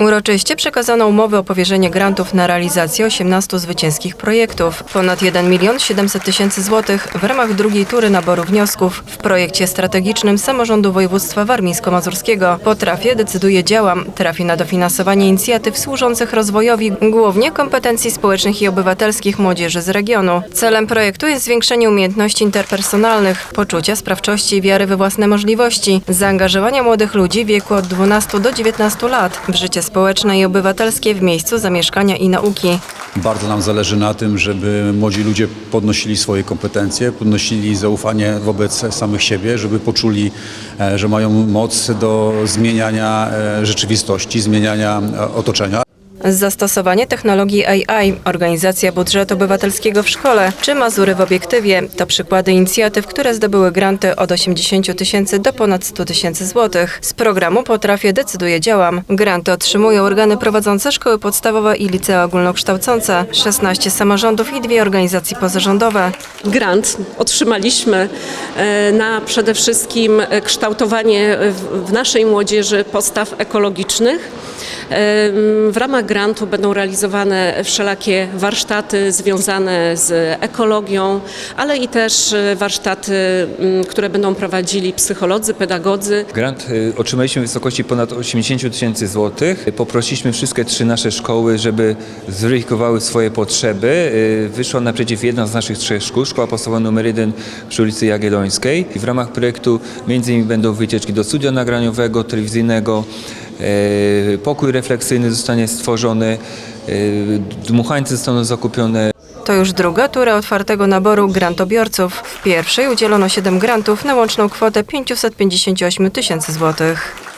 Uroczyście przekazano umowy o powierzenie grantów na realizację 18 zwycięskich projektów. Ponad 1 milion 700 tysięcy złotych w ramach drugiej tury naboru wniosków w projekcie strategicznym Samorządu Województwa Warmińsko-Mazurskiego. Potrafię, decyduje, działam. Trafi na dofinansowanie inicjatyw służących rozwojowi głównie kompetencji społecznych i obywatelskich młodzieży z regionu. Celem projektu jest zwiększenie umiejętności interpersonalnych, poczucia sprawczości i wiary we własne możliwości, zaangażowania młodych ludzi w wieku od 12 do 19 lat w życie społeczne i obywatelskie w miejscu zamieszkania i nauki. Bardzo nam zależy na tym, żeby młodzi ludzie podnosili swoje kompetencje, podnosili zaufanie wobec samych siebie, żeby poczuli, e, że mają moc do zmieniania e, rzeczywistości, zmieniania e, otoczenia. Zastosowanie technologii AI, organizacja budżetu obywatelskiego w szkole czy Mazury w obiektywie to przykłady inicjatyw, które zdobyły granty od 80 tysięcy do ponad 100 tysięcy złotych. Z programu Potrafię, decyduje, działam. Granty otrzymują organy prowadzące szkoły podstawowe i licea ogólnokształcące, 16 samorządów i dwie organizacje pozarządowe. grant otrzymaliśmy e, na przede wszystkim e, kształtowanie w naszej młodzieży postaw ekologicznych. W ramach grantu będą realizowane wszelakie warsztaty związane z ekologią, ale i też e, warsztaty, m, które będą prowadzili psycholodzy, pedagodzy. Grant y, otrzymaliśmy w wysokości ponad 80 tysięcy złotych. Poprosiliśmy wszystkie trzy nasze szkoły, żeby zweryfikowały swoje potrzeby. Y, Wyszła naprzeciw jedna z naszych trzech szkół, szkoła podstawowa numer 1 przy ulicy Jagiellońskiej. W ramach projektu między innymi będą wycieczki do studia nagraniowego, telewizyjnego, pokój refleksyjny zostanie stworzony, y, dmuchańce zostaną zakupione, To już druga tura otwartego naboru grantobiorców. W pierwszej udzielono 7 grantów na łączną kwotę 558 tysięcy złotych.